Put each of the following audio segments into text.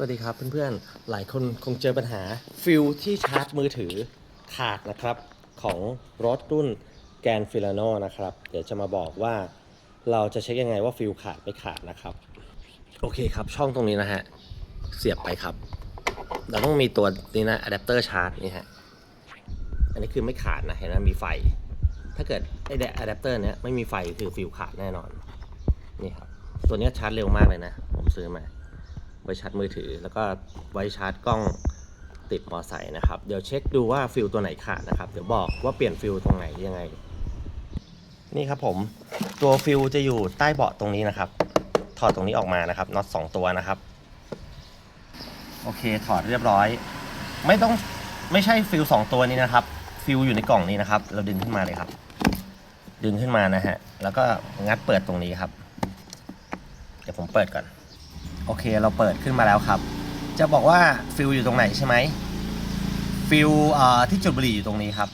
วัสดีครับเพื่อนๆ หลายคนคงเจอปัญหาฟิลที่ชาร์จมือถือขาดนะครับของรถรุ่นแกนฟิลาโนนะครับ เดี๋ยวจะมาบอกว่าเราจะเช็คยังไงว่าฟิลขาดไม่ขาดนะครับ โอเคครับช่องตรงนี้นะฮะ เสียบไปครับ เราต้องมีตัวนี้นะอะแดปเตอร์ชาร์จนี่ฮะ อันนี้คือไม่ขาดนะเห็นไหมมีไฟ ถ้าเกิดไอ้อะแดปเตอร์เนี้ยไม่มีไฟคือฟิลขาดแน่นอน นี่ครับ ตัวนี้ชาร์จเร็วมากเลยนะ ผมซื้อมา ไว้ชาร์จมือถือ แล้วก็ไว้ชาร์จกล้องติดมอไซค์นะครับ เดี๋ยวเช็คดูว่าฟิลตัวไหนขาดนะครับ เดี๋ยวบอกว่าเปลี่ยนฟิลตรงไหนยังไง นี่ครับผมตัวฟิลจะอยู่ใต้เบาะตรงนี้นะครับ ถอดตรงนี้ออกมานะครับน็อตสองตัวนะครับ โอเคถอดเรียบร้อย ไม่ต้องไม่ใช่ฟิลสองตัวนี้นะครับ ฟิลอยู่ในกล่องนี้นะครับ เราดึงขึ้นมาเลยครับ ดึงขึ้นมานะฮะ แล้วก็งัดเปิดตรงนี้ครับ เดี๋ยวผมเปิดก่อน โอเคเราเปิดขึ้นมาแล้วครับ จะบอกว่าฟิลอยู่ตรงไหนใช่ไหมฟิลที่จุดบุหรี่อยู่ตรงนี้ครับ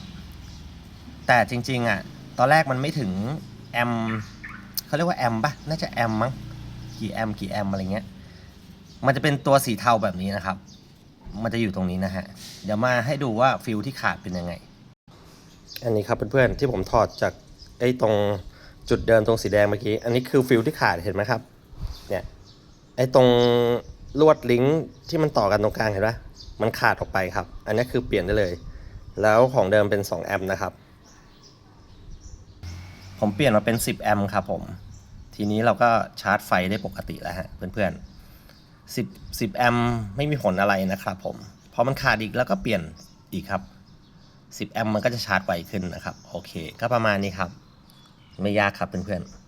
แต่จริงๆอะตอนแรกมันไม่ถึงแอมเขาเรียกว่าแอมปะน่าจะแอมมั้งกี่แอมกี่แอมอะไรเงี้ยมันจะเป็นตัวสีเทาแบบนี้นะครับ มันจะอยู่ตรงนี้นะฮะ เดี๋ยวมาให้ดูว่าฟิลที่ขาดเป็นยังไง อันนี้ครับเพื่อนๆที่ผมถอดจากไอ้ตรงจุดเดิมตรงสีแดงเมื่อกี้ อันนี้คือฟิลที่ขาดเห็นไหมครับ เนี่ย ไอ้ตรงลวดลิงก์ที่มันต่อกันตรงกลางเห็นปะมันขาดออกไปครับ อันนี้คือเปลี่ยนได้เลย แล้วของเดิมเป็น 2 แอมป์นะครับ ผมเปลี่ยนมาเป็น 10 แอมป์ครับผม ทีนี้เราก็ชาร์จไฟได้ปกติแล้วฮะ เพื่อนๆ10 10 แอมป์ไม่มีผลอะไรนะครับผม พอมันขาดอีกแล้วก็เปลี่ยนอีกครับ 10 แอมป์มันก็จะชาร์จไวขึ้นนะครับ โอเค ก็ประมาณนี้ครับ ไม่ยากครับเพื่อนๆ